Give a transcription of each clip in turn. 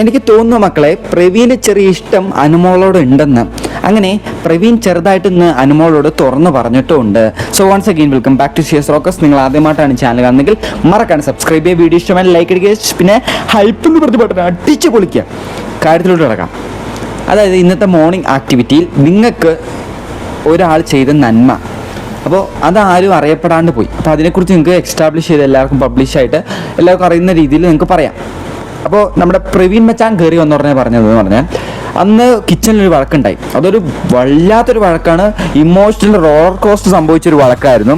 എനിക്ക് തോന്നുന്നു മക്കളെ പ്രവീന് ചെറിയ ഇഷ്ടം അനുമോളോട് ഉണ്ടെന്ന്. അങ്ങനെ പ്രവീൺ ചെറുതായിട്ട് ഇന്ന് അനുമോളോട് തുറന്നു പറഞ്ഞിട്ടുണ്ട്. So once again welcome back to സിയസ് റോക്കസ് നിങ്ങൾ ആദ്യമായിട്ടാണ് ചാനൽ കാണുന്നെങ്കിൽ മറക്കാണ് സബ്സ്ക്രൈബ് ചെയ്യുക വീഡിയോ ഇഷ്ടമായി ലൈക്ക് അടിക്കുക പിന്നെ ഹൈപ്പ് എന്ന് പറഞ്ഞ് പെട്ടെന്ന് അടിച്ച് പൊളിക്കുക. കാര്യത്തിലോട്ട് കിടക്കാം. അതായത് ഇന്നത്തെ മോർണിംഗ് ആക്ടിവിറ്റിയിൽ നിങ്ങൾക്ക് ഒരാൾ ചെയ്ത നന്മ. അപ്പോൾ അതാരും അറിയപ്പെടാണ്ട് പോയി. അപ്പോൾ അതിനെക്കുറിച്ച് നിങ്ങൾക്ക് എക്സ്റ്റാബ്ലിഷ് ചെയ്ത് എല്ലാവർക്കും പബ്ലിഷ് ആയിട്ട് എല്ലാവർക്കും അറിയുന്ന രീതിയിൽ നിങ്ങൾക്ക് പറയാം. അപ്പോൾ നമ്മുടെ പ്രവീൺ മച്ചാൻ കയറി വന്നു പറഞ്ഞാൽ പറഞ്ഞതെന്ന് പറഞ്ഞാൽ അന്ന് കിച്ചണിലൊരു വഴക്കുണ്ടായി. അതൊരു വല്ലാത്തൊരു വഴക്കാണ്. ഇമോഷണൽ റോളർ കോസ്റ്റ് സംഭവിച്ചൊരു വഴക്കായിരുന്നു.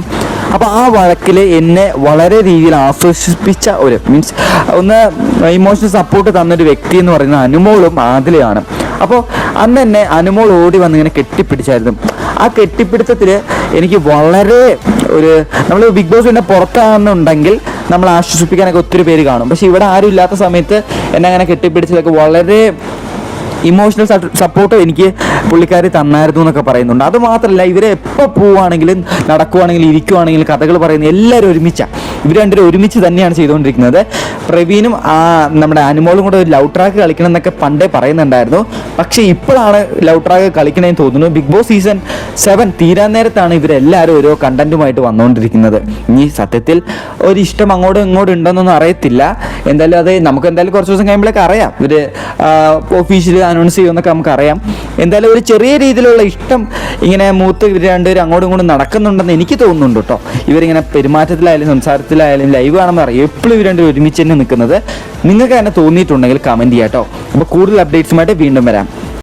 അപ്പോൾ ആ വഴക്കിൽ എന്നെ വളരെ രീതിയിൽ ആശ്വസിപ്പിച്ച ഒരു മീൻസ് ഒന്ന് ഇമോഷണൽ സപ്പോർട്ട് തന്നൊരു വ്യക്തി എന്ന് പറയുന്നത് അനുമോളും ആദിലയാണ് അപ്പോൾ അന്ന് എന്നെ അനുമോൾ ഓടി വന്ന് ഇങ്ങനെ കെട്ടിപ്പിടിച്ചായിരുന്നു. ആ കെട്ടിപ്പിടുത്തത്തിൽ എനിക്ക് വളരെ ഒരു നമ്മൾ ബിഗ് ബോസ് പിന്നെ പുറത്താണെന്നുണ്ടെങ്കിൽ നമ്മൾ ആശ്വസിപ്പിക്കാനൊക്കെ ഒത്തിരി പേര് കാണും. പക്ഷെ ഇവിടെ ആരും ഇല്ലാത്ത സമയത്ത് എന്നെ അങ്ങനെ കെട്ടിപ്പിടിച്ചതൊക്കെ വളരെ ഇമോഷണൽ സപ്പോർട്ട് എനിക്ക് പുള്ളിക്കാരി തന്നായിരുന്നു എന്നൊക്കെ പറയുന്നുണ്ട്. അത് മാത്രമല്ല ഇവരെ എപ്പോൾ പോവുകയാണെങ്കിലും നടക്കുവാണെങ്കിലും ഇരിക്കുവാണെങ്കിലും കഥകൾ പറയുന്ന എല്ലാവരും ഒരുമിച്ചാണ് ഇവർ രണ്ടുപേരും ഒരുമിച്ച് തന്നെയാണ് ചെയ്തുകൊണ്ടിരിക്കുന്നത്. പ്രവീണും ആ നമ്മുടെ അനുമോളും കൂടെ ഒരു ലവ് ട്രാക്ക് കളിക്കണം എന്നൊക്കെ പണ്ടേ പറയുന്നുണ്ടായിരുന്നു. പക്ഷേ ഇപ്പോഴാണ് ലവ് ട്രാക്ക് കളിക്കണമെന്ന് തോന്നുന്നു. ബിഗ് ബോസ് സീസൺ സെവൻ തീരാൻ നേരത്താണ് ഇവരെല്ലാവരും ഓരോ കണ്ടന്റുമായിട്ട് വന്നുകൊണ്ടിരിക്കുന്നത്. ഇനി സത്യത്തിൽ ഒരു ഇഷ്ടം അങ്ങോട്ടും ഇങ്ങോട്ടും ഉണ്ടോയെന്നൊന്നും അറിയത്തില്ല. എന്തായാലും അത് നമുക്ക് എന്തായാലും കുറച്ച് ദിവസം കഴിയുമ്പോഴേക്ക് അറിയാം. ഇവർ ഒഫീഷ്യലി അനൗൺസ് ചെയ്യുമെന്നൊക്കെ നമുക്ക് അറിയാം എന്തായാലും ഒരു ചെറിയ രീതിയിലുള്ള ഇഷ്ടം ഇങ്ങനെ മൂത്ത് രണ്ടുപേരും അങ്ങോട്ടും ഇങ്ങോട്ടും നടക്കുന്നുണ്ടെന്ന് എനിക്ക് തോന്നുന്നുണ്ട് കേട്ടോ. ഇവരിങ്ങനെ പെരുമാറ്റത്തിലായാലും സംസാരത്തിലായാലും ലൈവ് കാണുമ്പോൾ അറിയാം. എപ്പോഴും ഇവർ രണ്ടുപേരും ഒരുമിച്ച് തന്നെ നിൽക്കുന്നത്. നിങ്ങൾക്ക് തന്നെ തോന്നിയിട്ടുണ്ടെങ്കിൽ കമന്റ് ചെയ്യാം കേട്ടോ. അപ്പോൾ കൂടുതൽ അപ്ഡേറ്റ്സുമായിട്ട് വീണ്ടും വരാം.